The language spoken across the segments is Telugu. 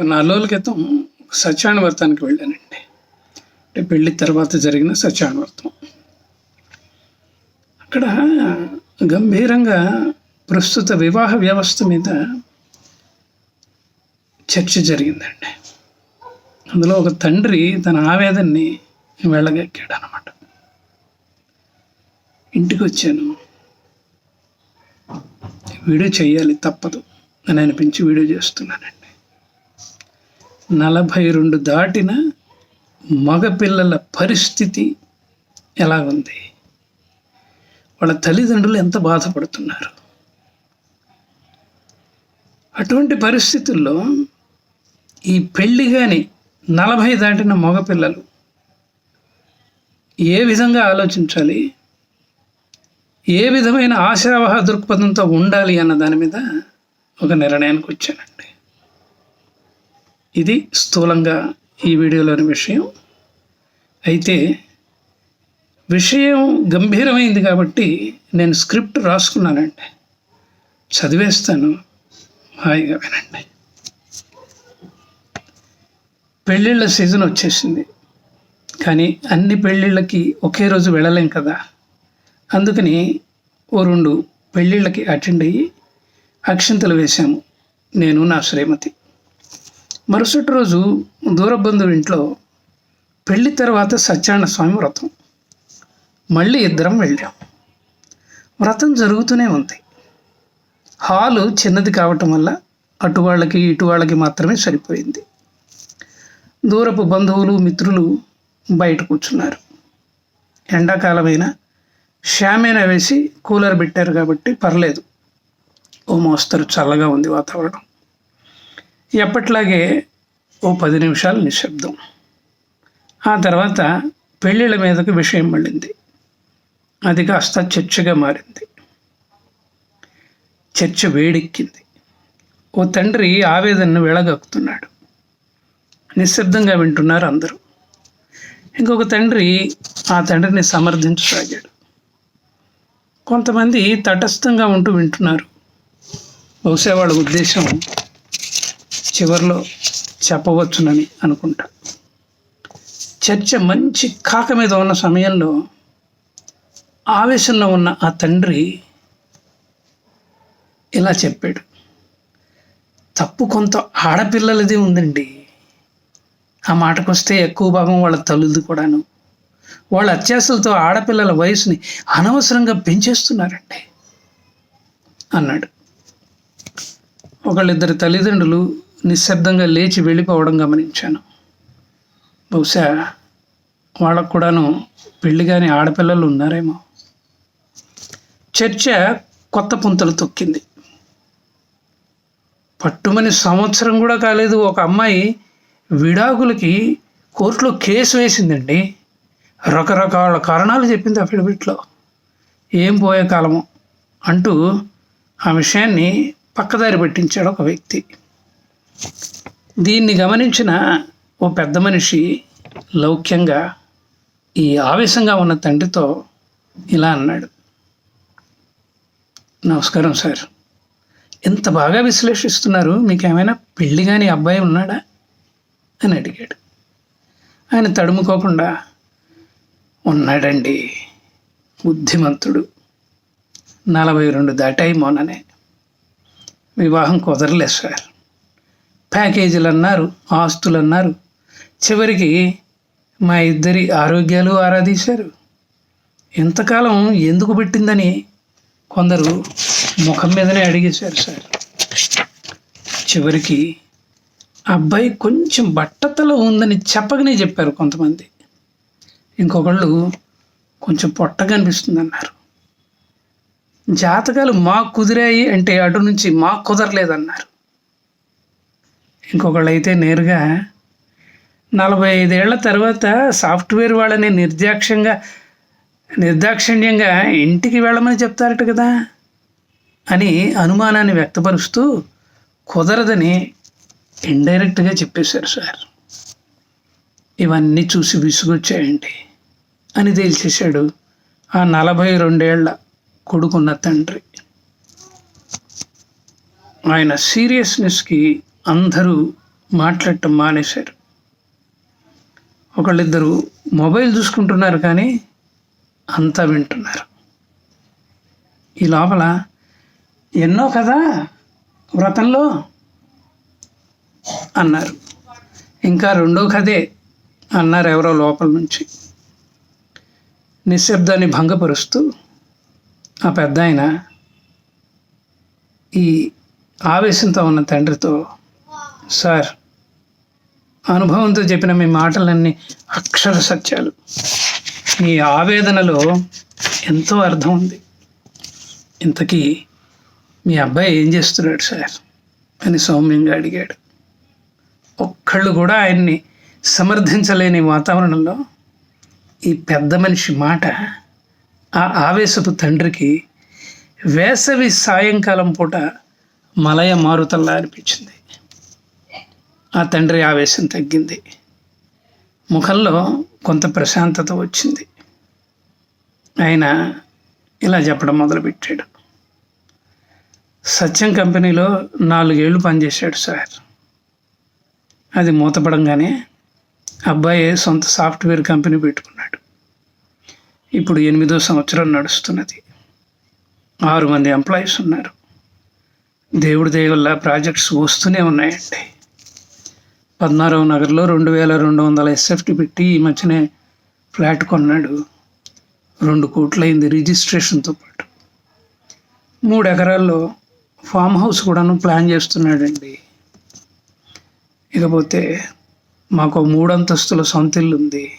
నాలుగు రోజుల క్రితం సత్యాన వ్రతానికి వెళ్ళానండి. అంటే పెళ్ళి తర్వాత జరిగిన సత్యాన వ్రతం అక్కడ గంభీరంగా ప్రస్తుత వివాహ వ్యవస్థ మీద చర్చ జరిగిందండి. అందులో ఒక తండ్రి తన ఆవేదనని వెళ్ళగక్కాడు అనమాట ఇంటికి వచ్చాను వీడియో చేయాలి తప్పదు అని అనిపించి వీడియో చేస్తున్నానండి. నలభై రెండు దాటిన మగపిల్లల పరిస్థితి ఎలా ఉంది వాళ్ళ తల్లిదండ్రులు ఎంత బాధపడుతున్నారు? అటువంటి పరిస్థితుల్లో ఈ పెళ్ళి కానీ నలభై దాటిన మగపిల్లలు ఏ విధంగా ఆలోచించాలి? ఏ విధమైన ఆశావహ దృక్పథంతో ఉండాలి అన్న దాని మీద ఒక నిర్ణయానికి వచ్చానండి. ఇది స్థూలంగా ఈ వీడియోలోని విషయం. అయితే విషయం గంభీరమైంది కాబట్టి నేను స్క్రిప్ట్ రాసుకున్నానండి. చదివేస్తాను. హాయిగా వినండి. పెళ్ళిళ్ళ సీజన్ వచ్చేసింది. కానీ అన్ని పెళ్ళిళ్ళకి ఒకే రోజు వెళ్ళలేం కదా. అందుకని ఓ రెండు పెళ్ళిళ్ళకి అటెండ్ అయ్యి అక్షింతలు వేశాము. నేను నా శ్రీమతి. మరుసటి రోజు దూర బంధువు ఇంట్లో పెళ్ళి తర్వాత సత్యనారాయణ స్వామి వ్రతం. మళ్ళీ ఇద్దరం వెళ్ళాం. వ్రతం జరుగుతూనే ఉంది. హాలు చిన్నది కావటం వల్ల అటు వాళ్ళకి ఇటు వాళ్ళకి మాత్రమే సరిపోయింది. దూరపు బంధువులు మిత్రులు బయట కూర్చున్నారు. ఎండాకాలమైనా షామేనా వేసి కూలర్ పెట్టారు కాబట్టి పర్లేదు. ఓ మోస్తరు చల్లగా ఉంది వాతావరణం. ఎప్పట్లాగే ఓ పది నిమిషాలు నిశ్శబ్దం. ఆ తర్వాత పెళ్ళిళ్ళ మీదకి విషయం మళ్ళింది అది కాస్త చర్చగా మారింది. చర్చ వేడెక్కింది. ఓ తండ్రి ఆవేదనను వెళ్ళగక్కుతున్నాడు నిశ్శబ్దంగా వింటున్నారు అందరూ. ఇంకొక తండ్రి ఆ తండ్రిని సమర్థించసాగాడు. కొంతమంది తటస్థంగా ఉంటూ వింటున్నారు. బహుశా వాళ్ళ ఉద్దేశం చివరిలో చెప్పవచ్చునని అనుకుంటా. చర్చ మంచి కాక మీద ఉన్న సమయంలో ఆవేశంలో ఉన్న ఆ తండ్రి ఇలా చెప్పాడు. తప్పు కొంత ఆడపిల్లలది ఉందండి. ఆ మాటకొస్తే ఎక్కువ భాగం వాళ్ళ తల్లుది కూడాను. వాళ్ళ అత్యాసలతో ఆడపిల్లల వయసుని అనవసరంగా పెంచేస్తున్నారండి అన్నాడు. ఒకళ్ళిద్దరు తల్లిదండ్రులు నిశ్శబ్దంగా లేచి వెళ్ళిపోవడం గమనించాను. బహుశా వాళ్ళకు కూడాను పెళ్ళి కాని ఆడపిల్లలు ఉన్నారేమో. చర్చ కొత్త పుంతలు తొక్కింది. పట్టుమని సంవత్సరం కూడా కాలేదు ఒక అమ్మాయి విడాకులకి కోర్టులో కేసు వేసిందండి. రకరకాల కారణాలు చెప్పింది అఫిడవిట్లో ఏం పోయే కాలము అంటూ ఆ విషయాన్ని పక్కదారి పెట్టించాడు ఒక వ్యక్తి. దీన్ని గమనించిన ఓ పెద్ద మనిషి లౌక్యంగా ఈ ఆవేశంగా ఉన్న తండ్రితో ఇలా అన్నాడు. నమస్కారం సార్. ఎంత బాగా విశ్లేషిస్తున్నారు? మీకు ఏమైనా పెళ్ళి కాని అబ్బాయి ఉన్నాడా? అని అడిగాడు. ఆయన తడుముకోకుండా ఉన్నాడండి బుద్ధిమంతుడు. నలభై రెండు దాటాయి మోననే వివాహం కుదరలేదు సార్. ప్యాకేజీలు అన్నారు ఆస్తులు అన్నారు చివరికి మా ఇద్దరి ఆరోగ్యాలు ఆరాధీశారు ఇంతకాలం ఎందుకు పెట్టిందని కొందరు ముఖం మీదనే అడిగేశారు సార్. చివరికి అబ్బాయి కొంచెం బట్టతల ఉందని చెప్పకనే చెప్పారు కొంతమంది. ఇంకొకళ్ళు కొంచెం పొట్టగా అనిపిస్తుంది అన్నారు జాతకాలు మాకు కుదిరాయి అంటే అటు నుంచి మాకు కుదరలేదన్నారు. ఇంకొకళ్ళు అయితే నేరుగా నలభై ఐదేళ్ళ తర్వాత సాఫ్ట్వేర్ వాళ్ళని నిర్దాక్షంగా నిర్దాక్షిణ్యంగా ఇంటికి వెళ్ళమని చెప్తారట కదా అని అనుమానాన్ని వ్యక్తపరుస్తూ కుదరదని ఇండైరెక్ట్గా చెప్పేశారు సార్. ఇవన్నీ చూసి విసుగొచ్చాయండి అని తేల్చేశాడు ఆ నలభై రెండేళ్ళ కొడుకున్న తండ్రి. ఆయన సీరియస్నెస్కి అందరూ మాట్లాడటం మానేశారు. ఒకళ్ళిద్దరు మొబైల్ చూసుకుంటున్నారు కానీ అంతా వింటున్నారు. ఈ లోపల ఎన్నో కదా వ్రతంలో అన్నారు. ఇంకా రెండో కథే అన్నారు ఎవరో లోపల నుంచి. నిశ్శబ్దాన్ని భంగపరుస్తూ ఆ పెద్ద ఆయన ఈ ఆవేశంతో ఉన్న తండ్రితో సార్ అనుభవంతో చెప్పిన మీ మాటలన్నీ అక్షర సత్యాలు. మీ ఆవేదనలో ఎంతో అర్థం ఉంది. ఇంతకీ మీ అబ్బాయి ఏం చేస్తున్నాడు సార్? అని సౌమ్యంగా అడిగాడు. ఒక్కళ్ళు కూడా ఆయన్ని సమర్థించలేని వాతావరణంలో ఈ పెద్ద మనిషి మాట ఆ ఆవేశపు తండ్రికి వేసవి సాయంకాలం పూట మలయ మారుతల్లా అనిపించింది. ఆ తండ్రి ఆవేశం తగ్గింది. ముఖంలో కొంత ప్రశాంతత వచ్చింది. ఆయన ఇలా చెప్పడం మొదలుపెట్టాడు. సత్యం కంపెనీలో నాలుగేళ్ళు పనిచేశాడు సార్. అది మూతపడంగానే అబ్బాయి సొంత సాఫ్ట్వేర్ కంపెనీ పెట్టుకున్నాడు. ఇప్పుడు ఎనిమిదో సంవత్సరం నడుస్తున్నది. ఆరు మంది ఎంప్లాయీస్ ఉన్నారు. దేవుడి దయ వల్ల ప్రాజెక్ట్స్ వస్తూనే ఉన్నాయండి. పద్నారవ నగర్లో రెండు వేల రెండు వందల ఎస్ఎఫ్టీ పెట్టి ఈ మధ్యనే ఫ్లాట్ కొన్నాడు. రెండు కోట్లయింది రిజిస్ట్రేషన్తో పాటు. మూడు ఎకరాల్లో ఫామ్ హౌస్ కూడాను ప్లాన్ చేస్తున్నాడండి. ఇకపోతే మాకు మూడంతస్తుల సొంత ఇల్లు ఉంది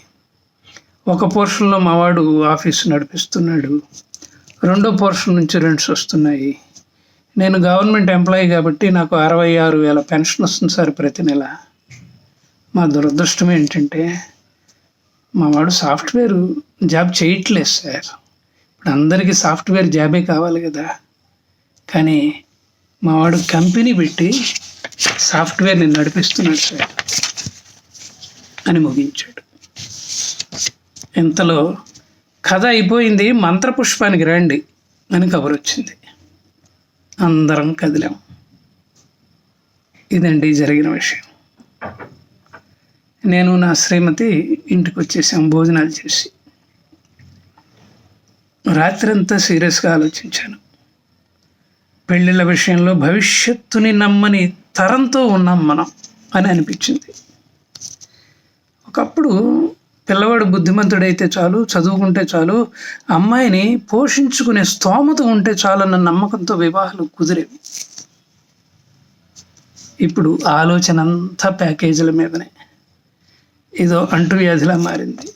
ఒక పోర్షన్లో మావాడు ఆఫీస్ నడిపిస్తున్నాడు. రెండో పోర్షన్ నుంచి రెంట్స్ వస్తున్నాయి. నేను గవర్నమెంట్ ఎంప్లాయీ కాబట్టి నాకు అరవై ఆరు వేల పెన్షన్ వస్తుంది సార్ ప్రతి నెల. మా దురదృష్టం ఏంటంటే మా వాడు సాఫ్ట్వేర్ జాబ్ చేయట్లేదు సార్. ఇప్పుడు అందరికీ సాఫ్ట్వేర్ జాబే కావాలి కదా. కానీ మా వాడు కంపెనీ పెట్టి సాఫ్ట్వేర్ని నడిపిస్తున్నాడు సార్. అని ముగించాడు. ఇంతలో కథ అయిపోయింది మంత్రపుష్పానికి రండి అని కబురు వచ్చింది. అందరం కదిలాం. ఇదండి జరిగిన విషయం. నేను నా శ్రీమతి ఇంటికి వచ్చేసాం భోజనాలు చేసి. రాత్రంతా సీరియస్గా ఆలోచించాను. పెళ్ళిళ్ళ విషయంలో భవిష్యత్తుని నమ్మని తరంతో ఉన్నాం మనం అని అనిపించింది. ఒకప్పుడు పిల్లవాడు బుద్ధిమంతుడైతే చాలు చదువుకుంటే చాలు అమ్మాయిని పోషించుకునే స్తోమత ఉంటే చాలన్న నమ్మకంతో వివాహాలు కుదిరేవి. ఇప్పుడు ఆలోచన అంతా ప్యాకేజీల మీదనే. ఏదో అంటువ్యాధిలా మారింది.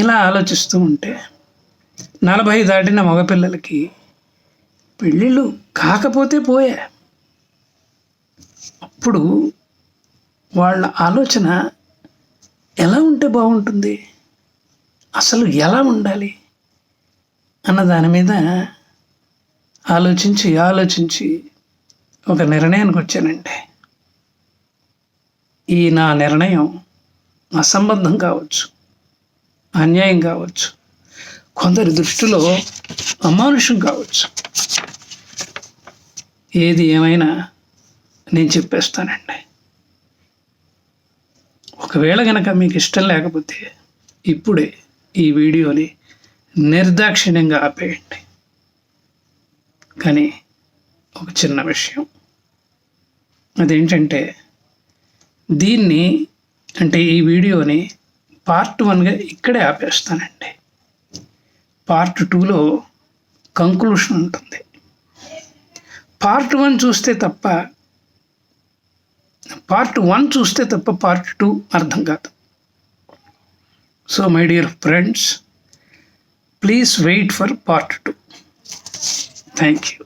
ఇలా ఆలోచిస్తూ ఉంటే నలభై దాటిన మగపిల్లలకి పెళ్ళిళ్ళు కాకపోతే పోయా. అప్పుడు వాళ్ళ ఆలోచన ఎలా ఉంటే బాగుంటుంది? అసలు ఎలా ఉండాలి? అన్న దాని మీద ఆలోచించి ఆలోచించి ఒక నిర్ణయానికి వచ్చానండి ఈ నా నిర్ణయం అసంబద్ధం కావచ్చు అన్యాయం కావచ్చు కొందరి దృష్టిలో అమానుషం కావచ్చు. ఏది ఏమైనా నేను చెప్పేస్తానండి. ఒకవేళ కనుక మీకు ఇష్టం లేకపోతే ఇప్పుడే ఈ వీడియోని నిర్దాక్షిణ్యంగా ఆపేయండి. కానీ ఒక చిన్న విషయం. అదేంటంటే దీన్ని అంటే ఈ వీడియోని పార్ట్ వన్గా ఇక్కడే ఆపేస్తానండి. పార్ట్ టూలో కంక్లూషన్ ఉంటుంది. పార్ట్ వన్ చూస్తే తప్ప పార్ట్ వన్ చూస్తే తప్ప పార్ట్ టూ అర్థం కాదు. So my dear friends please wait for part two. Thank you.